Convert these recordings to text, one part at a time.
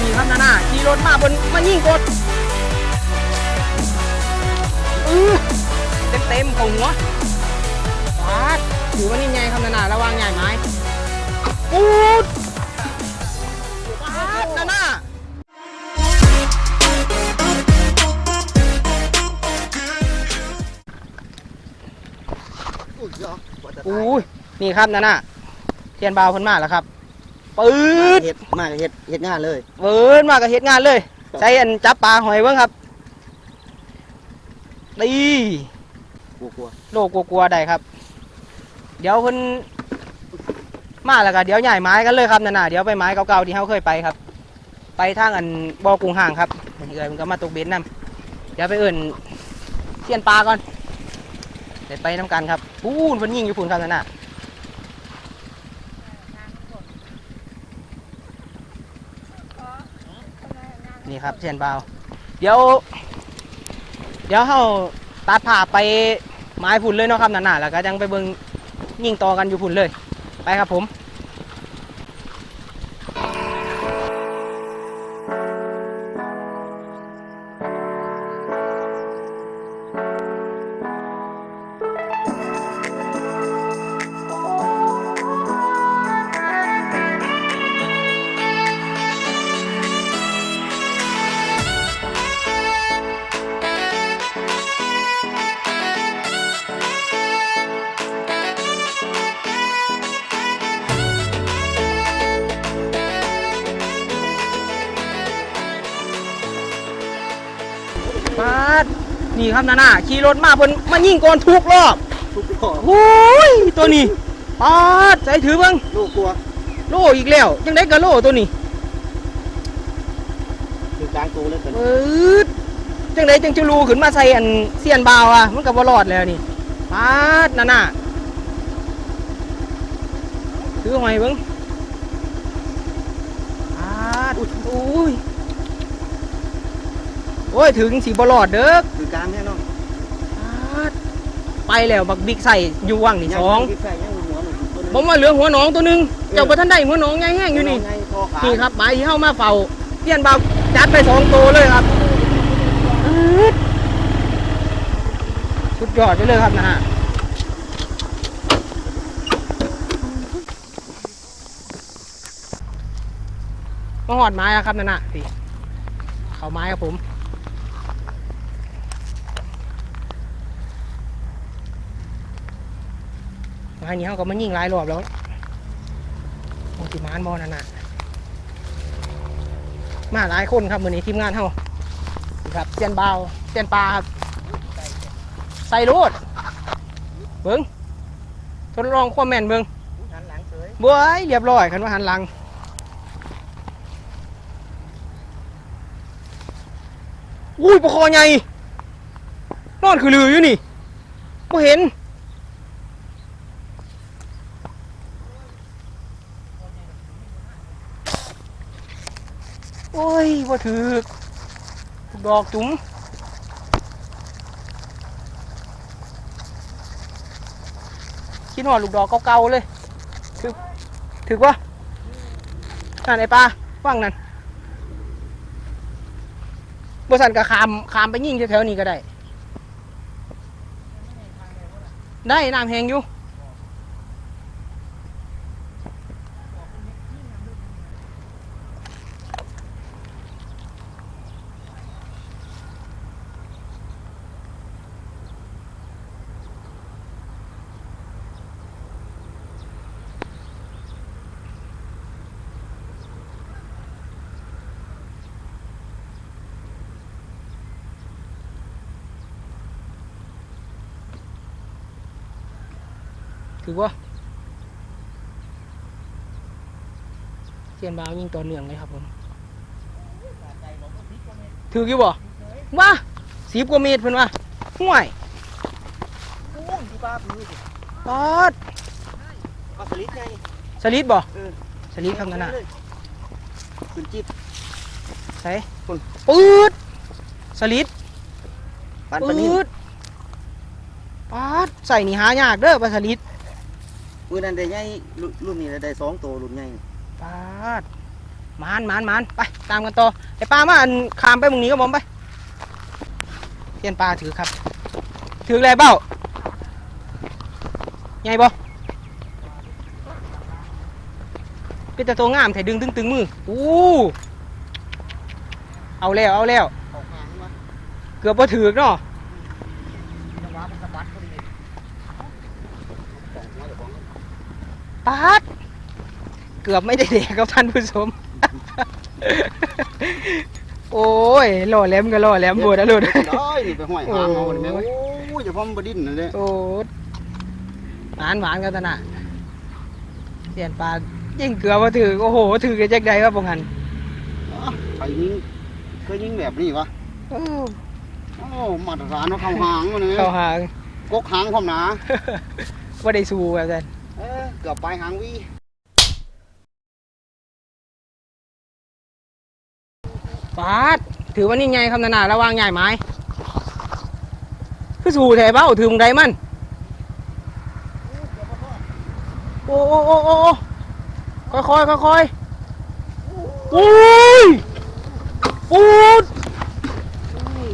นี่ครับนาน่าขี่รถมาบนมายิงกดอื้อเต็มเต็มของหัวปาดถือว่านี่ไงครับนาน่าระวังใหญ่ไหม้ปูดปาดนาน่าอุ้ยเหน่าอุ้ยนี่ครับนาน่าเทียนบาวเพิ่นมาแล้วครับ ปืดเฮ็ดมากเฮ็ดเฮ็ดงานเลยเวิร์นมากับเฮ็ดงานเลย ใช้อันจับปลาหอยเบิ้งครับดีกลัวกลัวโลกกลัวๆได้ครับ เดี๋ยวเพิ่นมาแล้วก็เดี๋ยวใหญ่ไม้กันเลยครับนั่นน่ะเดี๋ยวไปไม้เก่าๆที่เขาเคยไปครับ ไปทางอันบ่อกุ้งห่างครับเอื่อยมันก็มาตกเบ็ดนํเดี๋ยวไปเอื่นเสียนปลาก่อนเดี๋ยวไปน้ำกันครับปูนเพิ่นยิงอยู่ปูนครับนั่นน่ะ นี่ครับเสียนเบาเดี๋ยว เดี๋ยวเขาตัดผ่าไปไม้พุ่นเลยเนาะครับหนาๆแล้วก็ยังไปเบิ่งยิงต่อกันอยู่พุ่นเลย ไปครับผม นี่ครับนาน่าขี่รถมาบนมายิงก่อนทุกรอบทุกรอบโอ้ยตัวนี้ปาดใส่ถือเบ้างลูกกลัวโลอีกแล้วยังได้กะโลตัวนี้คือกลางกูเลยเป็นเอิดจังไดจังจะรูขึ้นมาใส่อันเสียนบาวอะมันก็บ่รอดแล้วนี่ปาดนาน่าถือหอยเบิ้งปาดอุ้ย โอ้ยถึงสีบ่รอดเด้อคือกลางแน่นอนไปแล้วบักบิ๊กใส่อยู่ว่างนี่สองยังใส่ยังหัวหนูตัวนึงผมว่าเหลือหัวหนองตัวหนึงเจ้าประท่านได้หัวหนองแง่งๆอยู่นี่ไงคอขานี่ครับหมายที่เข้ามาเฝ้าเทียนบ่าวจัดไปสองตัวเลยครับอื้อสุดยอดไปเลยครับนะฮะมาหอดไม้แล้วครับนั่นน่ะพี่เขาไม้ครับผม งานนี้เขาก็มันยิงหลายรอบแล้วโอ้ติมานบอนั่นน่ะมาหลายคนครับมือนี้ทีมงานเขาครับเซียนเบาเซียนปลาครับใส่รูดเบิ้งทดลองความแม่นเบิ้งหันหลังเฉยบวยเรียบร้อยคันว่าหันหลังอุ้ยปลาคอใหญ่นอนคือลืออยู่นี่บ่เห็น ยว่าถือดอกจุ๋มคิดว่าลูกดอกเก่าๆเลย ถือถือว่านั่นไอ้ปลาฟังนั่นบริษัทก็ขามขามไปยิงแถวๆนี้ก็ได้ ได้น้ำแหงอยู่ ถือว่าเสียนบาวยิงต่อเนื่องเลยครับผมถือกี่บ่ว่าสิบกว่าเมตรเพิ่นว่าห่วยโอ้ยที่ป้าพื้นปอดปลาสลิดไงสลิดบ่เออสลิดครับนั่นน่ะขึ้นจิ๊บใส่คุณปืดสลิดปันปลานิ่มปืดปอดใส่นี่หายากเด้อปลาสลิด มือนั้นได้ใหญ่รุ่นรุ่นนี้ได้สองตัวรุ่นใหญ่ปาดมานมานมานไปตามกันต่อไอ้ปลามาอันขามไปมึงนี้ก็ผมไปเตียนปลาถือครับ ถืออะไรเบ้าใหญ่บ่เป็นแต่ตัวงามแต่ดึงตึงตึงมืออู้เอาแล้วเอาแล้วออกห่างมาเกือบบ่ถือกเนาะ จังหวะมันสะบัดพอดีสองหัวเดี๋ยวของ ปาด เกือบไม่ได้เด็กครับท่านผู้ชม โอ้ยหล่อแหลมก็หล่อแหลมบวดนะลูก ได้นี่ไปห้อยหางเอาเลยแม่โอ้ยอย่าพอมนบดิ้นนั่นเลยโอ้หวานหวานกันตะนะเสียนปลายิ่งเกลือมาถือโอ้โหถือกันจักใดครับพงหันใครยิงเคยยิงแบบนี้วะโอ้โอ้มาตรฐานว่าเข้าหางมันเลยเข้าหาง กกหางความหนาว่าได้สู้แบบนั้น เกือบไปหางวีปาดถือว่านี่ไงคำนานาระวางใหญ่ไหมคือสู้แถเบ้าถือมึงใดมันโอ้โอ้โอ้โอ้โอ้ค่อยค่อยค่อยค่อยๆอุ้ยปูด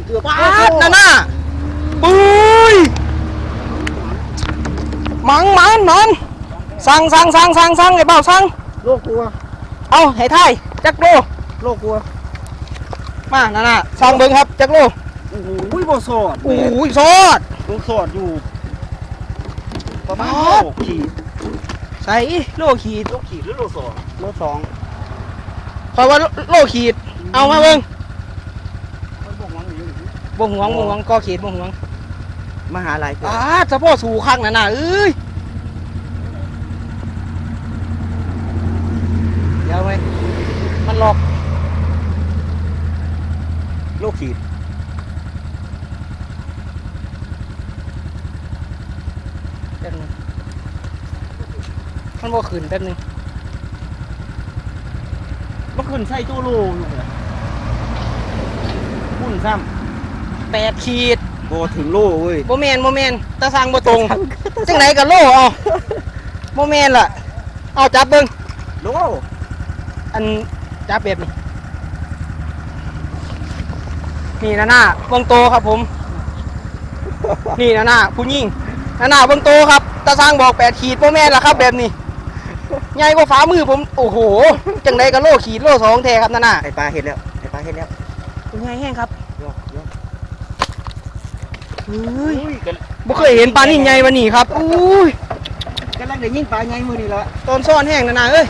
เกือบปาดนั่นน่ะปุ้ยมังมันมัน สั่งสั่งสั่งสั่งสั่งไอ้เบ้าสั่งโลกกลัวเอาให้ไทยจักโลโลกกลัวมานั่นน่ะสั่งเบิ้งครับจักโลโอ้โหบ่สอดโอ้ยซอดลูกสอดอยู่ ประมาณอ๋อโลกขีดใส่โลขีดโลกขีดหรือโลสองโลสองคอยว่าโลขีด เอามาเบิ้งมันบอกว่าอย่างนี้บ่หวงบ่หวงก็ขีดบ่หวงมหาลัยอ่าเฉพาะสู่ข้างนั่นน่ะเอ้ยเดี๋ยวไหมมันหลอก โลกขีดแป๊บนึงมันบ่ขึ้นแป๊บนึงมันขึ้นใส่ตู้โลอยู่เลยพุ่นซ้แปดขีดำโบถึงโลเว้ย โมเมนโมเมนตาสังบ่ตรงจังไหนกับโลเอาโมเมนล่ะ เอาจับเบิ่งโลอันจับแบบนี้ นี่นะหน้าเบิ่งโตครับผม นี่นะหน้าผู้หญิงนะหน้าเบิ่งโตครับตาสังบอกแปดขีดโมเมนล่ะครับแบบนี้ใหญ่กว่าฝ่ามือผมโอ้โหจังไดกับโลขีดโลสองแท้ครับนะหน้าไอปลาเห็นแล้วไอปลาเห็นแล้วเป็นไงแห้งครับโยกโยกเฮ้ยอุ้ยกันบ่เคยเห็นปลานิ่ใหญ่วันนี้ครับอุ้ยกันลังได้ยิงปลาไงมือนี่ละตอนซ่อนแห้งนะนะเอ้ย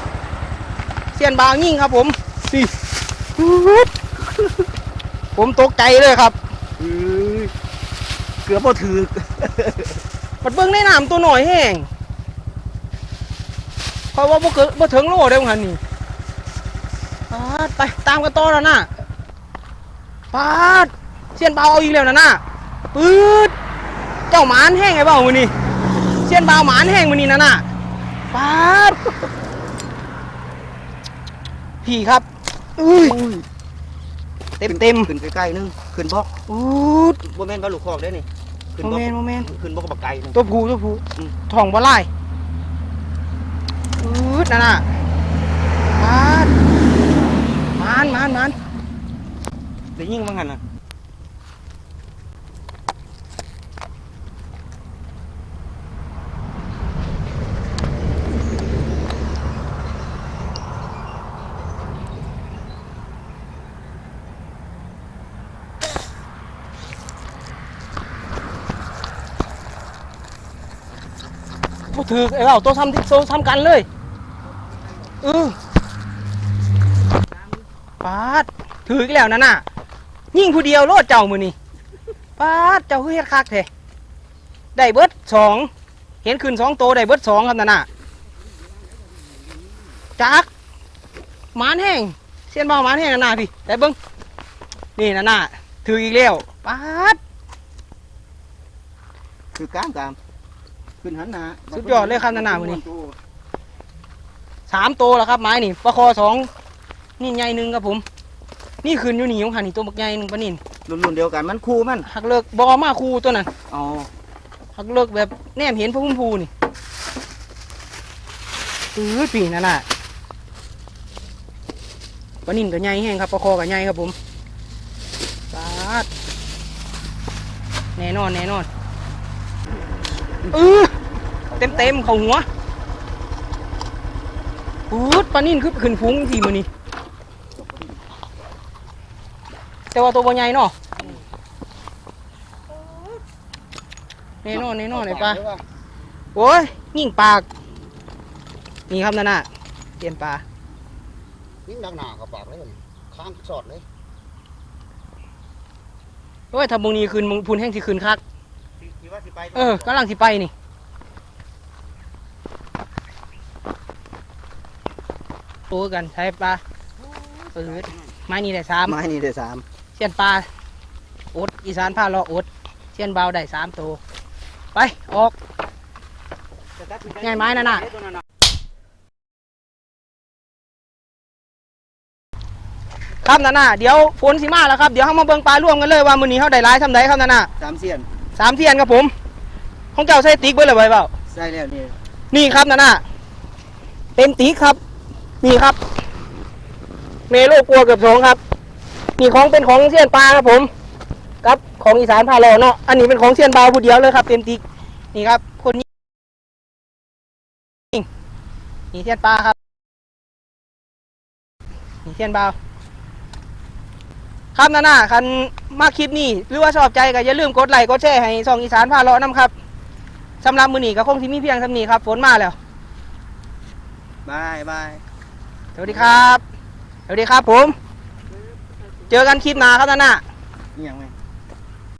เสียนบางยิ่งครับผมนี่อุ๊ด ผมตกใจเลยครับอือเกือบบ่ถือปัดเบิ้งในน้ำตัวหน่อยแห้งเพราะว่าบ่เกิดบ่ถึงโลได้หันนี่ปาดไปตามกันต่อแล้วนะปาดเสียนเบาเอาอีกแล้วนะน่ะปื๊ดเจ้าหมานแห้งไงเบามือนี่เสียนเบาหมานแห้งมือนี่นะน่ะปาดพี่ครับอุ้ยเต็มเต็มขึ้นใกล้ๆนึงขึ้นบอกๆอู้ดบ่แม่นปลาลูกคอกได้นี่ขึ้นโมบอกเมนต์โมเมนต์ขึ้นบอกกับปลาไก่นึง ตัวผูตัวผูอืมทองบ่ไล่อืดนั่นน่ะมานมานมานมานได้ยิงมั้งหันน่ะ บ่ถือไอ้เบาตัวซ้ำที่โซซ้ำกันเลยเออปาดถืออีกแล้วนั่นน่ะยิ่งผู้เดียวโลดเจ้ามือนี่ปาดเจ้าคือเฮ็ดคักแท้ได้เบิดสองเห็นขึ้นสองโตวได้เบิดสองครับนั่นน่ะจักหมานแห้งเสียนเบาหมานแห้งนั่นน่ะพี่แต่เบิ้งนี่นั่นน่ะถืออีกแล้วปาด คือกลางกลาง ขึ้นหันหน้าสุดยอดเลยครับนานามื้อนี้ สามตัวแล้วครับไม้นี่ปลาคอสองนี่ใหญ่หนึ่งครับผม นี่คืนอยู่นี่ของหันนี่ตัวบักใหญ่หนึ่งปลานินรุ่นๆเดียวกันมันคู่มันหักเลิกบอมาคูตัวนั้นอ๋อหักเลิกแบบแนมเห็นพระพุ่มพูนี่เออปีนั่นน่ะปลานิ่นกับใหญ่แห้งครับปลาคอกับใหญ่ครับผมปาดแน่นอนแน่นอน เออเต็มเต็มๆเข้าหัวปูดปลานิ่นคือขึ้นฟุ้งทีมือนี้แต่ว่าตัวบ่ใหญ่เนาะแน่นอนแน่นอนไอ้ปลาโอ้ยยิงปากนี่ครับนั่นน่ะเตรียมปลายิ่งดังหนากับปากเลยมันข้างสอดเลย โอ้ยถ้าบงนี้คืนมึงพูนแห้งสิคืนคัก ที่ว่าสิไปเออกำลังสิไปนี่ตัวกันใช้ปลาเออไม้นี่ได้สามไม้นี่ได้สามเชียนปลาอดอีสานผ้าเลาะอดเชียนเบาได้สามตัวไป ออกง่ายไม้นั่นน่ะครับนั่นน่ะเดี๋ยวฝนสิมาแล้วครับ เดี๋ยวเขามาเบิ่งปลาร่วมกันเลยว่ามื้อนี้เขาได้ร้ายทำไดครับนั่นน่ะสามเสียน สามเทียนครับผม ของเจ้าใส่ติ๊กเบิ่เลยไว้เปล่าใส่แล้วนี่นี่ครับนั่นน่ะเต็มติ๊กครับ นี่ครับ เมโลปัวเกือบสองครับนี่ของเป็นของเซียนปลาครับผมกับของอีสานพาโลเนาะอันนี้เป็นของเซียนบาวผู้เดียวเลยครับเต็มติ๊กนี่ครับ คนนี้นี่เซียนปลาครับนี่เซียนบาว ครับนั่นน่ะคันมาคลิปนี้หรือว่าชอบใจก็อย่าลืมกดไลค์กดแชร์ให้ช่องอีสานพาโลน้ำครับสำหรับมือนี้ก็คงที่มีเพียงเท่านี้ครับฝนมาแล้วบายบายสวัสดีครับสวัสดีครับผม เจอกันคลิปหน้าครับนั่นน่ะนี่ยังไง